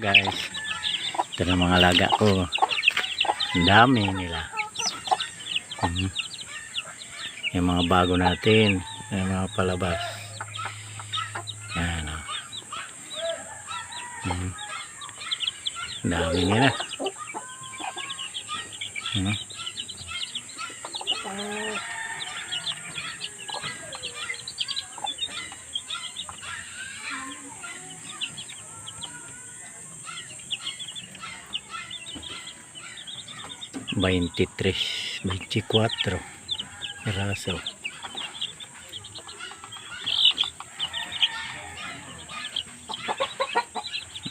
guys ito na mga laga ko ang dami nila hmm. yung mga bago natin yung mga palabas yan o hmm. ang dami nila hmm. 23 24 raso mm.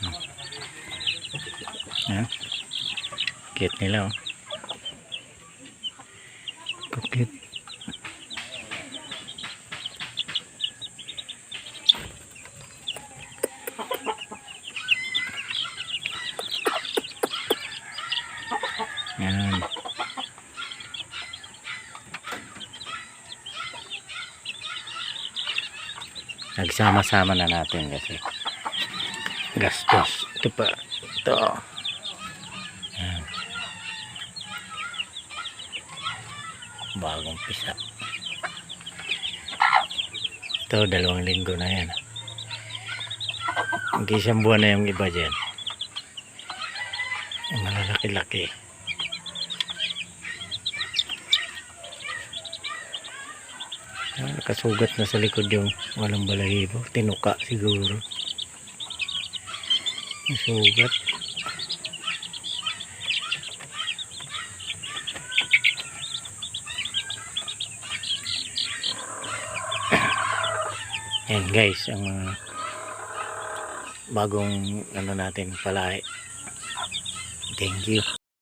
ah. Ayan. Cute nila oh. Cute. Yan. Nagsama-sama na natin kasi gastos. Ito pa. Ito. Yan. Bagong pisa. Ito, dalawang linggo na yan. Ang isang buwan na yung iba dyan. Malalaki-laki. Nakasugat na sa likod yung walang balahibo. Tinuka siguro. Nasugat. Yan guys, ang mga bagong ano natin palahi. Thank you.